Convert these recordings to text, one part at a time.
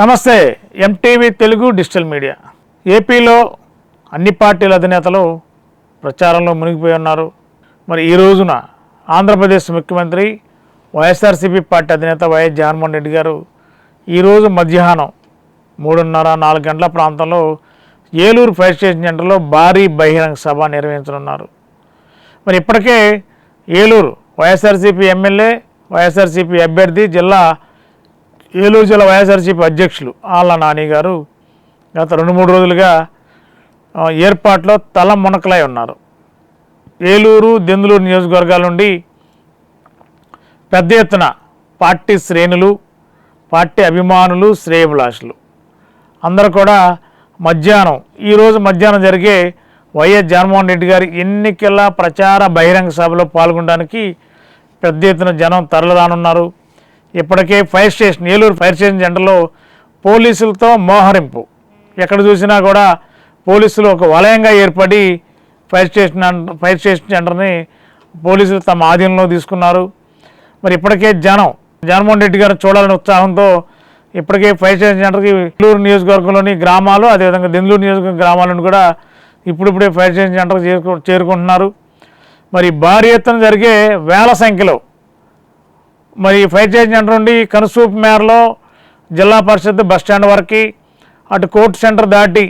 నమస్తే MTV Telugu digital media. ఏపీలో అన్ని పార్టీల అధినేతలు ప్రచారంలో మునిగిపోయి ఉన్నారు. మరి ఈ రోజున ఆంధ్రప్రదేశ్ ముఖ్యమంత్రి వైఎస్ఆర్సీపీ పార్టీ అధినేత వైఎస్ జగన్మోహన్ రెడ్డి గారు ఈరోజు మధ్యాహ్నం మూడున్నర నాలుగు గంటల ప్రాంతంలో ఏలూరు ఫైర్ స్టేషన్ సెంటర్లో భారీ బహిరంగ సభ నిర్వహించనున్నారు. మరి ఇప్పటికే ఏలూరు వైఎస్ఆర్సీపీ ఎమ్మెల్యే వైఎస్ఆర్సీపీ అభ్యర్థి జిల్లా ఏలూరు జిల్లా వైఎస్ఆర్సీపీ అధ్యక్షులు ఆళ్ళ నాని గారు గత రెండు మూడు రోజులుగా ఏర్పాట్లో తల మునకలై ఉన్నారు. ఏలూరు దెందులూరు నియోజకవర్గాల నుండి పెద్ద ఎత్తున పార్టీ శ్రేణులు పార్టీ అభిమానులు శ్రేయభిలాషులు. అందరూ కూడా మధ్యాహ్నం ఈరోజు మధ్యాహ్నం జరిగే వైఎస్ జగన్మోహన్ రెడ్డి గారి ఎన్నికల ప్రచార బహిరంగ సభలో పాల్గొనడానికి పెద్ద ఎత్తున జనం తరలిరానున్నారు. ఇప్పటికే fire station Eluru fire station జెండలో పోలీసులతో మోహరింపు. ఎక్కడ చూసినా కూడా పోలీసులు ఒక వలయంగా ఏర్పడి ఫైర్ స్టేషన్ ఫైర్ స్టేషన్ సెంటర్ని పోలీసులు తమ ఆధీనంలో తీసుకున్నారు. మరి ఇప్పటికే జనం జగన్మోహన్ రెడ్డి గారు చూడాలని ఉత్సాహంతో ఇప్పటికే ఫైర్ స్టేషన్ సెంటర్కి నెల్లూరు నియోజకవర్గంలోని గ్రామాలు అదేవిధంగా దెందులూరు నియోజకవర్గం గ్రామాలను కూడా ఇప్పుడిప్పుడే ఫైర్ స్టేషన్ సెంటర్కి చేరుకుంటున్నారు. మరి భారీ ఎత్తున జరిగే వేల సంఖ్యలో మరి ఫైర్ స్టేషన్ సెంటర్ నుండి కనుసూపు మేరలో జిల్లా పరిషత్ బస్ స్టాండ్ వరకు అటు కోర్టు సెంటర్ దాటి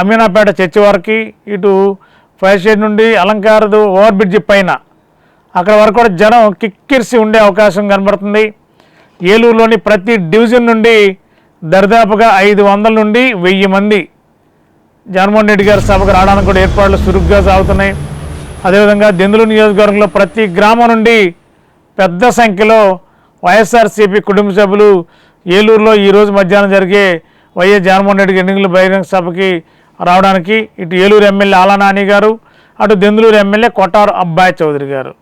అమీనాపేట చర్చి వరకు ఇటు ఫైర్ స్టేషన్ నుండి అలంకారదు ఓవర్ బ్రిడ్జి పైన. అక్కడ వరకు కూడా జనం కిక్కిరిసి ఉండే అవకాశం కనబడుతుంది. ఏలూరులోని ప్రతి డివిజన్ నుండి దరిదాపుగా ఐదు వందల నుండి వెయ్యి మంది జగన్మోహన్ రెడ్డి గారి సభకు రావడానికి కూడా ఏర్పాట్లు చురుగ్గా సాగుతున్నాయి. అదేవిధంగా దెందులు నియోజకవర్గంలో ప్రతి గ్రామం నుండి పెద్ద సంఖ్యలో వైఎస్ఆర్సీపీ కుటుంబ సభ్యులు ఏలూరులో ఈరోజు మధ్యాహ్నం జరిగే వైఎస్ జగన్మోహన్ రెడ్డికి ఎన్నికల బహిరంగ సభకి రావడానికి ఇటు ఏలూరు ఎమ్మెల్యే ఆలనాని గారు అటు దెందులూరు ఎమ్మెల్యే కొట్టారు అబ్బాయి చౌదరి గారు.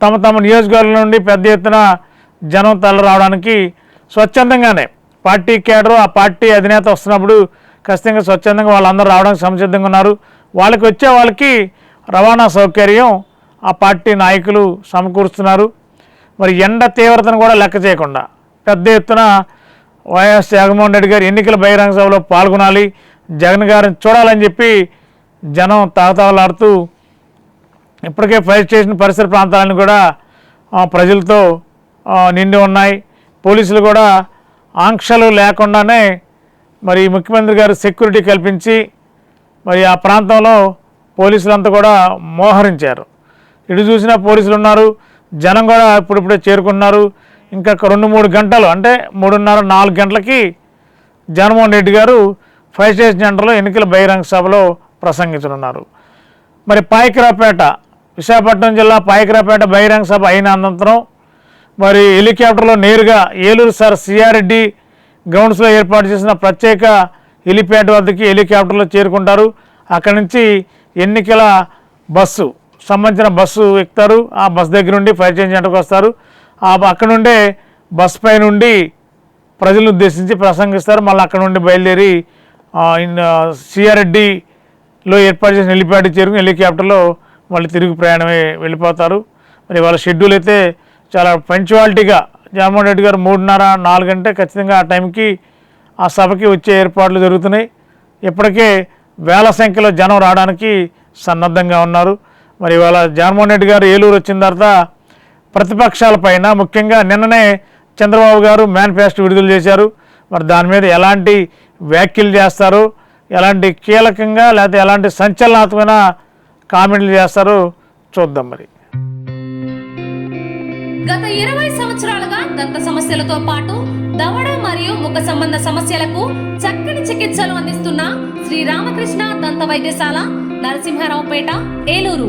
తమ తమ నియోజకవర్గం నుండి పెద్ద ఎత్తున జనం తల రావడానికి స్వచ్ఛందంగానే పార్టీ కేడరు ఆ పార్టీ అధినేత వస్తున్నప్పుడు ఖచ్చితంగా స్వచ్ఛందంగా వాళ్ళందరూ రావడానికి సంసిద్ధంగా ఉన్నారు. వాళ్ళకి వచ్చే వాళ్ళకి రవాణా సౌకర్యం ఆ పార్టీ నాయకులు సమకూరుస్తున్నారు. మరి ఎండ తీవ్రతను కూడా లెక్క చేయకుండా పెద్ద ఎత్తున వైఎస్ జగన్మోహన్ రెడ్డి గారు ఎన్నికల బహిరంగ సభలో పాల్గొనాలి. జగన్ గారిని చూడాలని చెప్పి జనం తాగతావలాడుతూ ఇప్పటికే ఫైర్ స్టేషన్ పరిసర ప్రాంతాలను కూడా ప్రజలతో నిండి ఉన్నాయి. పోలీసులు కూడా ఆంక్షలు లేకుండానే మరి ముఖ్యమంత్రి గారు సెక్యూరిటీ కల్పించి మరి ఆ ప్రాంతంలో పోలీసులంతా కూడా మోహరించారు. ఇటు చూసినా పోలీసులు ఉన్నారు. జనం కూడా ఇప్పుడిప్పుడే చేరుకున్నారు. ఇంకా రెండు మూడు గంటలు అంటే మూడున్నర నాలుగు గంటలకి జగన్మోహన్ రెడ్డి గారు ఫైర్ స్టేషన్ సెంటర్లో ఎన్నికల బహిరంగ సభలో ప్రసంగించనున్నారు. మరి పాయకరాపేట విశాఖపట్నం జిల్లా పాయకరాపేట బహిరంగ సభ అయిన అనంతరం మరి హెలికాప్టర్లో నేరుగా ఏలూరు సార్ సిఆర్రెడ్డి గ్రౌండ్స్లో ఏర్పాటు చేసిన ప్రత్యేక హెలిప్యాడ్ వద్దకి హెలికాప్టర్లో చేరుకుంటారు. అక్కడి నుంచి ఎన్నికల బస్సు సంబంధించిన బస్సు ఎక్కుతారు. ఆ బస్ దగ్గర నుండి ఫైర్ చేంజ్ సెంటర్కి వస్తారు. ఆ అక్కడ నుండే బస్ పై నుండి ప్రజలను ఉద్దేశించి ప్రసంగిస్తారు. మళ్ళీ అక్కడ నుండి బయలుదేరి సిఆర్రెడ్డిలో ఏర్పాటు చేసిన హెలిప్యాడ్ చేరుకుని హెలికాప్టర్లో మళ్ళీ తిరిగి ప్రయాణమే వెళ్ళిపోతారు. మరి వాళ్ళ షెడ్యూల్ అయితే చాలా పంచువాలిటీగా జగన్మోహన్ రెడ్డి గారు మూడున్నర నాలుగు గంటే ఖచ్చితంగా ఆ టైంకి ఆ సభకి వచ్చే ఏర్పాట్లు జరుగుతున్నాయి. ఇప్పటికే వేల సంఖ్యలో జనం రావడానికి సన్నద్ధంగా ఉన్నారు. మరి ఇవాళ జగన్మోహన్ రెడ్డి గారు ఏలూరు వచ్చిన తర్వాత ప్రతిపక్షాలపైన ముఖ్యంగా నిన్ననే చంద్రబాబు గారు మేనిఫెస్టో విడుదల చేశారు. మరి దాని మీద ఎలాంటి వ్యాఖ్యలు చేస్తారు? ఎలాంటి కీలకంగా లేకపోతే ఎలాంటి సంచలనాత్మకమైన కామెంట్లు చేస్తారు చూద్దాం మరి. గత ఇరవై సంవత్సరాలుగా దంత సమస్యలతో పాటు దవడ మరియు ముఖ సంబంధ సమస్యలకు చక్కని చికిత్సలు అందిస్తున్న శ్రీ రామకృష్ణ దంత వైద్యశాల నరసింహారావుపేట ఏలూరు.